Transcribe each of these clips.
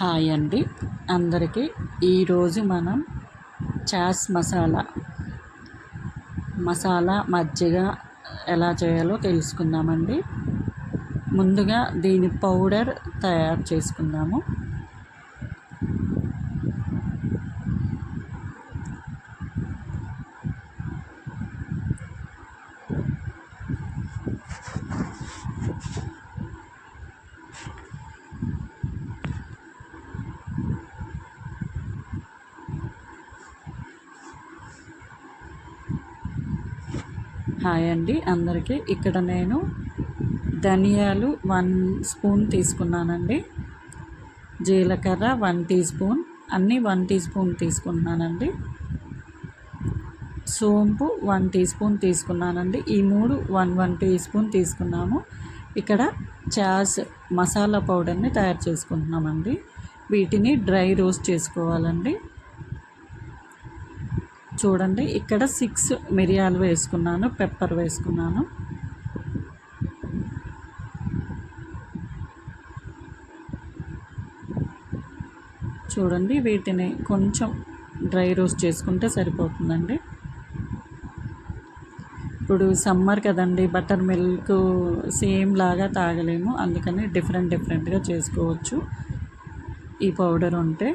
Hi అండి. అందరికీ ఈరోజు మనం చాస్ మసాలా మసాలా మజ్జిగ ఎలా చేయాలో తెలుసుకుందామండి. ముందుగా దీని పౌడర్ తయారు చేసుకుందాము. హాయ్ అండి. అందరికీ ఇక్కడ నేను ధనియాలు వన్ స్పూన్ తీసుకున్నానండి. జీలకర్ర వన్ టీ స్పూన్ అన్నీ వన్ టీ స్పూన్ తీసుకున్నానండి. సోంపు వన్ టీ స్పూన్ తీసుకున్నానండి. ఈ మూడు వన్ వన్ టీ స్పూన్ తీసుకున్నాము. ఇక్కడ చాస్ మసాలా పౌడర్ని తయారు చేసుకుంటున్నామండి. వీటిని డ్రై రోస్ట్ చేసుకోవాలండి. చూడండి. ఇక్కడ సిక్స్ మిరియాలు వేసుకున్నాను పెప్పర్ వేసుకున్నాను. చూడండి వీటిని కొంచెం డ్రై రోస్ట్ చేసుకుంటే సరిపోతుందండి. ఇప్పుడు సమ్మర్ కదండి బటర్ మిల్క్ సేమ్ లాగా తాగలేము. అందుకని డిఫరెంట్ డిఫరెంట్గా చేసుకోవచ్చు. ఈ పౌడర్ ఉంటే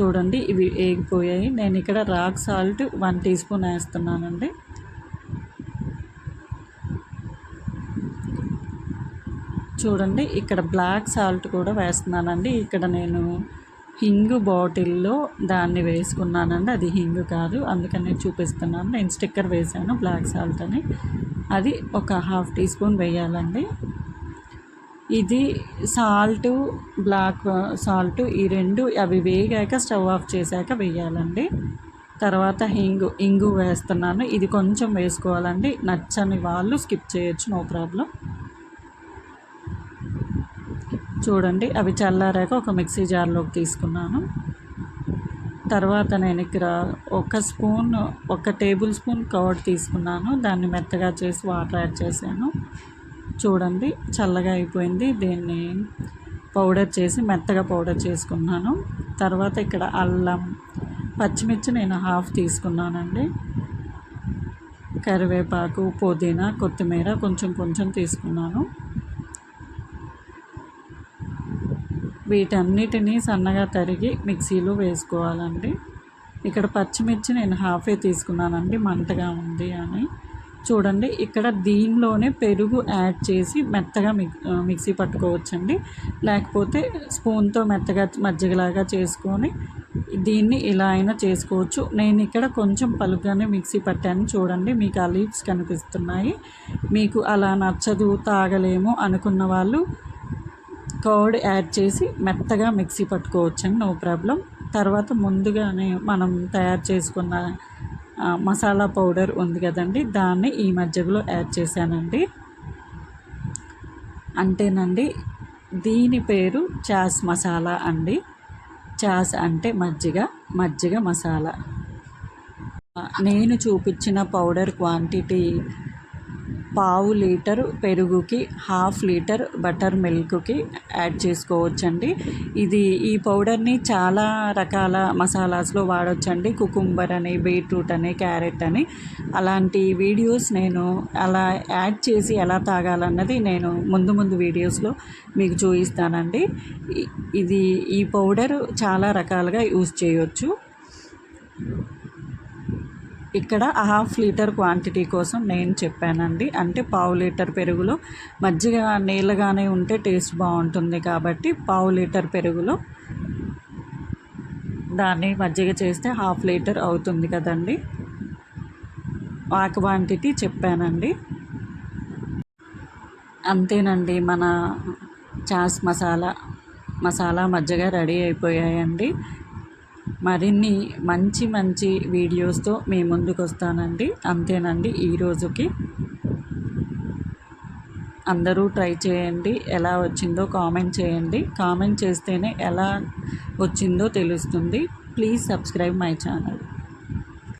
చూడండి ఇవి వేగిపోయాయి నేను ఇక్కడ rock salt one teaspoon వేస్తున్నానండి. చూడండి ఇక్కడ బ్లాక్ సాల్ట్ కూడా వేస్తున్నానండి. ఇక్కడ నేను హింగు బాటిల్లో దాన్ని వేసుకున్నానండి. అది హింగు కాదు అందుకని నేను చూపిస్తున్నాను. నేను స్టిక్కర్ వేసాను బ్లాక్ సాల్ట్ అని. అది ఒక హాఫ్ టీ స్పూన్ వేయాలండి. ఇది సాల్ట్ బ్లాక్ సాల్ట్ ఈ రెండు అవి వేగాక స్టవ్ ఆఫ్ చేశాక వేయాలండి. తర్వాత హింగు ఇంగు వేస్తున్నాను. ఇది కొంచెం వేసుకోవాలండి. నచ్చని వాళ్ళు స్కిప్ చేయొచ్చు నో ప్రాబ్లం. చూడండి అవి చల్లారాక ఒక మిక్సీ జార్లోకి తీసుకున్నాను. తర్వాత నేను ఇక్కడ ఒక స్పూన్ ఒక టేబుల్ స్పూన్ కవర్డ్ తీసుకున్నాను. దాన్ని మెత్తగా చేసి వాటర్ యాడ్ చేశాను. చూడండి చల్లగా అయిపోయింది. దీన్ని పౌడర్ చేసి మెత్తగా పౌడర్ చేసుకున్నాను. తర్వాత ఇక్కడ అల్లం పచ్చిమిర్చి నేను హాఫ్ తీసుకున్నానండి. కరివేపాకు పుదీనా కొత్తిమీర కొంచెం కొంచెం తీసుకున్నాను. వీటన్నిటినీ సన్నగా తరిగి మిక్సీలో వేసుకోవాలండి. ఇక్కడ పచ్చిమిర్చి నేను హాఫే తీసుకున్నానండి మంటగా ఉంది అని. చూడండి ఇక్కడ దీనిలోనే పెరుగు యాడ్ చేసి మెత్తగా మిక్ మిక్సీ పట్టుకోవచ్చండి. లేకపోతే స్పూన్తో మెత్తగా మజ్జిగలాగా చేసుకొని దీన్ని ఇలా అయినా చేసుకోవచ్చు. నేను ఇక్కడ కొంచెం పలుగ్గానే మిక్సీ పట్టాను చూడండి మీకు ఆ లీవ్స్ కనిపిస్తున్నాయి. మీకు అలా నచ్చదు తాగలేము అనుకున్న వాళ్ళు కర్డ్ యాడ్ చేసి మెత్తగా మిక్సీ పట్టుకోవచ్చండి నో ప్రాబ్లం. తర్వాత ముందుగానే మనం తయారు చేసుకున్న మసాలా పౌడర్ ఉంది కదండి దాన్ని ఈ మజ్జిగలో యాడ్ చేశానండి. అంటేనండి దీని పేరు చాస్ మసాలా అండి. చాస్ అంటే మజ్జిగ మజ్జిగ మసాలా. నేను చూపించిన పౌడర్ క్వాంటిటీ పావు లీటర్ పెరుగుకి హాఫ్ లీటర్ బటర్ మిల్క్కి యాడ్ చేసుకోవచ్చండి. ఇది ఈ పౌడర్ని చాలా రకాల మసాలాస్లో వాడొచ్చండి. కుకుంబర్ అని బీట్రూట్ అని క్యారెట్ అని. అలాంటి వీడియోస్ నేను అలా యాడ్ చేసి ఎలా తాగాలన్నది నేను ముందు ముందు వీడియోస్లో మీకు చూపిస్తానండి. ఇది ఈ పౌడర్ చాలా రకాలుగా యూజ్ చేయవచ్చు ఇక్కడ హాఫ్ లీటర్ క్వాంటిటీ కోసం నేను చెప్పానండి. అంటే పావు లీటర్ పెరుగులో మజ్జిగ నీళ్ళగానే ఉంటే టేస్ట్ బాగుంటుంది కాబట్టి పావు లీటర్ పెరుగులో దాన్ని మజ్జిగ చేస్తే హాఫ్ లీటర్ అవుతుంది కదండి. ఆ క్వాంటిటీ చెప్పానండి. అంతేనండి మన చాస్ మసాలా మసాలా మజ్జిగ రెడీ అయిపోయాయండి. మరిన్ని మంచి మంచి వీడియోస్తో మీ ముందుకు వస్తానండి. అంతేనండి ఈరోజుకి అందరూ ట్రై చేయండి ఎలా వచ్చిందో కామెంట్ చేయండి. కామెంట్ చేస్తేనే ఎలా వచ్చిందో తెలుస్తుంది. Please subscribe my channel.